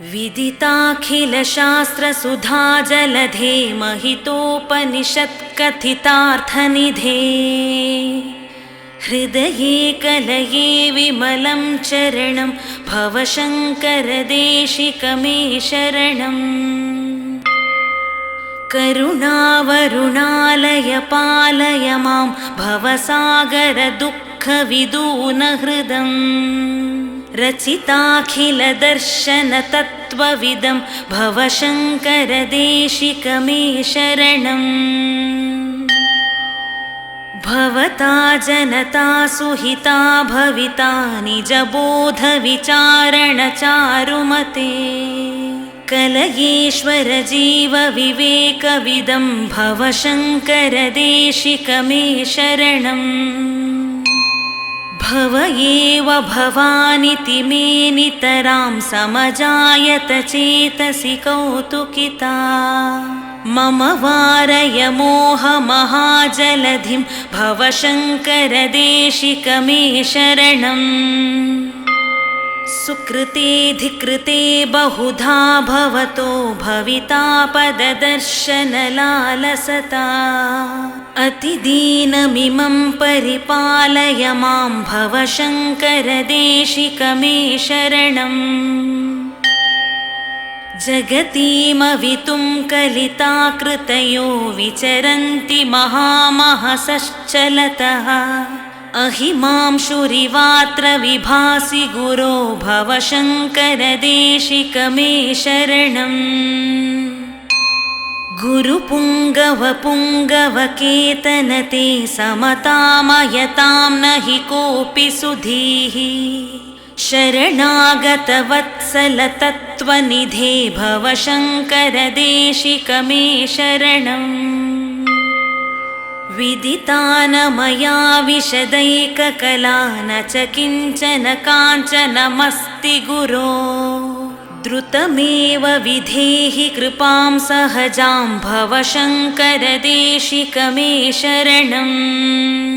विदिताखिलशास्त्रसुधा जलधे महितोपनिषत्कथितार्थनिधे। हृदये कलये विमलं चरणं भवशङ्करदेशिकमे शरणम् करुणावरुणालय पालय मां भवसागरदुःखविदूनहृदम् रचिताखिलदर्शनतत्त्वविदं भवशङ्करदेशिकमे शरणम् भवता जनता सुहिता भविता निजबोधविचारणचारुमते। कलयेश्वर जीवविवेकविदं भवशङ्करदेशिकमे शरणम् भव एव भवानिति मे नितरां समजायत चेतसि कौतुकिता। मम वारय मोहमहाजलधिं भवशङ्करदेशिकमे शरणम् सुकृतेऽधिकृते बहुधा भवतो भविता पददर्शनलालसता अतिदीनमिमं परिपालय मां भवशङ्करदेशिकमे शरणम् जगतीमवितुं कलिताकृतयो विचरन्ति महामहसश्चलतः अहिमांशुरिवात्र विभासि गुरो भवशङ्करदेशिकमे शरणम्। गुरुपुङ्गवपुङ्गवकेतनते समतामयतां न हि कोऽपि सुधीः। शरणागतवत्सलतत्त्वनिधे भवशङ्करदेशिकमे शरणम् विदितान मया विशदैककला न च किञ्चन काञ्चनमस्ति गुरो। द्रुतमेव विधेहि कृपां सहजां भवशङ्करदेशिकमे शरणम्